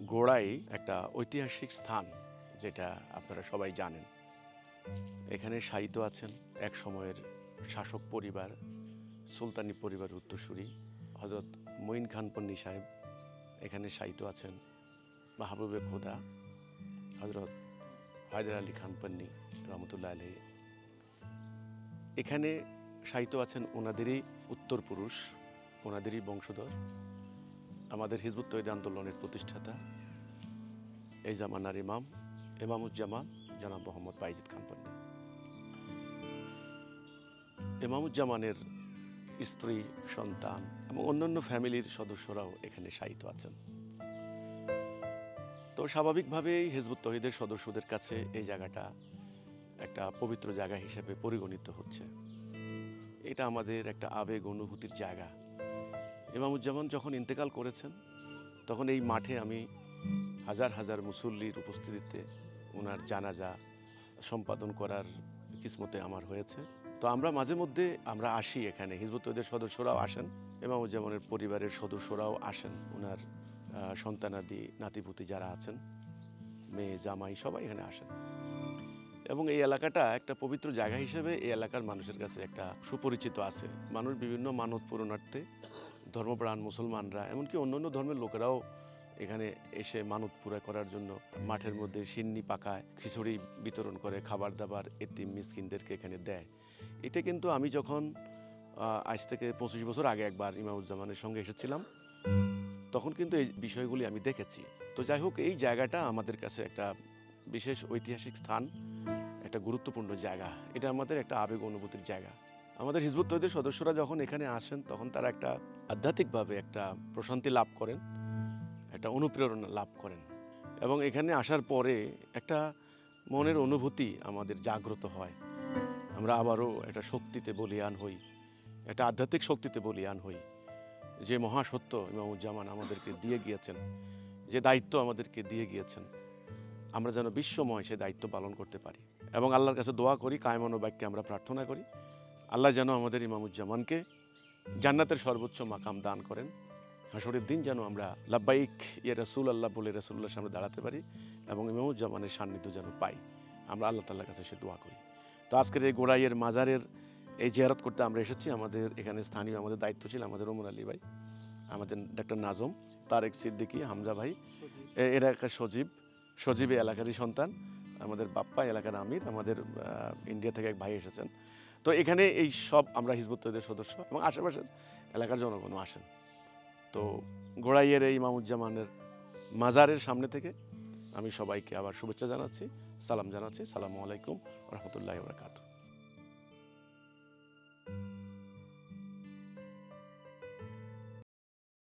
গোড়াই একটা ঐতিহাসিক স্থান যেটা আপনারা সবাই জানেন। এখানে শায়িত আছেন এক সময়ের শাসক পরিবার, সুলতানি পরিবার উত্তরসূরি হজরত মঈন খান পন্নী সাহেব। এখানে শায়িত আছেন মাহবুবে খোদা হজরত হায়দার আলী খান পন্নী রহমতুল্লাহ আলহী এখানে শায়িত আছেন ওনাদেরই উত্তর পুরুষ ওনাদেরই বংশধর। আমাদের হিজবুত তৈরি আন্দোলনের প্রতিষ্ঠাতা এই জামানার ইমাম ইমামুজ্জামান জনাব মোহাম্মদ বাইজিদ খান পন্নী ইমামুজ্জামানের স্ত্রী, সন্তান এবং অন্যান্য ফ্যামিলির সদস্যরাও এখানে শায়িত আছেন। তো স্বাভাবিকভাবেই হিজবুত তহিদের সদস্যদের কাছে এই জায়গাটা একটা পবিত্র জায়গা হিসেবে পরিগণিত হচ্ছে। এটা আমাদের একটা আবেগ অনুভূতির জায়গা। ইমামুজ্জামান যখন ইন্তেকাল করেছেন, তখন এই মাঠে আমি হাজার হাজার মুসল্লির উপস্থিতিতে ওনার জানাজা সম্পাদন করার কিসমতে আমার হয়েছে। তো আমরা মাঝে মধ্যে আমরা আসি এখানে হিজবুতদের সদস্যরাও আসেন, ইমামুজ্জামানের পরিবারের সদস্যরাও আসেন ওনার সন্তানাদি, নাতিপুতি যারা আছেন, মেয়ে, জামাই সবাই এখানে আসেন। এবং এই এলাকাটা একটা পবিত্র জায়গা হিসেবে এই এলাকার মানুষের কাছে একটা সুপরিচিত আছে। মানুষ বিভিন্ন মানত পূরণার্থে ধর্মপ্রাণ মুসলমানরা, এমনকি অন্যান্য ধর্মের লোকেরাও এখানে এসে মানত পুরা করার জন্য মাঠের মধ্যে সিন্নি পাকায় খিচুড়ি বিতরণ করে খাবার দাবার এতিম মিসকিনদেরকে এখানে দেয়। এটা কিন্তু আমি যখন আজ থেকে পঁচিশ বছর আগে একবার ইমামুজ্জামানের সঙ্গে এসেছিলাম তখন কিন্তু এই বিষয়গুলি আমি দেখেছি। তো যাই হোক এই জায়গাটা আমাদের কাছে একটা বিশেষ ঐতিহাসিক স্থান একটা গুরুত্বপূর্ণ জায়গা। এটা আমাদের একটা আবেগ অনুভূতির জায়গা। আমাদের হিজবুত তৈদের সদস্যরা যখন এখানে আসেন তখন তারা একটা আধ্যাত্মিকভাবে একটা প্রশান্তি লাভ করেন। একটা অনুপ্রেরণা লাভ করেন। এবং এখানে আসার পরে একটা মনের অনুভূতি আমাদের জাগ্রত হয়। আমরা আবারও একটা শক্তিতে বলিয়ান হই, একটা আধ্যাত্মিক শক্তিতে বলিয়ান হই। যে মহাসত্য ইমামুজ্জামান আমাদেরকে দিয়ে গিয়েছেন, যে দায়িত্ব আমাদেরকে দিয়ে গিয়েছেন, আমরা যেন বিশ্বময় সে দায়িত্ব পালন করতে পারি। এবং আল্লাহর কাছে দোয়া করি কায়মানো বাক্যে আমরা প্রার্থনা করি, আল্লাহ যেন আমাদের ইমামুজ্জামানকে জান্নাতের সর্বোচ্চ মাকাম দান করেন। হাসরের দিন যেন আমরা লাব্বাইক ইয়ে রসুল আল্লাহ বলে রসুল্লাহর সামনে দাঁড়াতে পারি এবং ইমামুজ্জামানের সান্নিধ্য যেন পাই। আমরা আল্লাহ তাল্লার কাছে সে দোয়া করি। তো আজকের এই গোড়াইয়ের মাজারের এই জিয়ারত করতে আমরা এসেছি। আমাদের এখানে স্থানীয় আমাদের দায়িত্ব ছিল আমাদের ওমর আলী ভাই, আমাদের ডাক্তার নাজম, তারেক সিদ্দিকী, হামজা ভাই এর এলাকার সজীব সজীব এলাকারই সন্তান, আমাদের বাপ্পা, এলাকার আমির, আমাদের ইন্ডিয়া থেকে এক ভাই এসেছেন। তো এখানে এই সব আমরা হিজবুত্তদের সদস্য এবং আশেপাশের এলাকার জনগণও আসেন। তো গোড়াইয়ের এই ইমামুজ্জামানের মাজারের সামনে থেকে আমি সবাইকে আবার শুভেচ্ছা জানাচ্ছি, সালাম জানাচ্ছি। সালামু আলাইকুম রহমতুল্লাহ বরকাত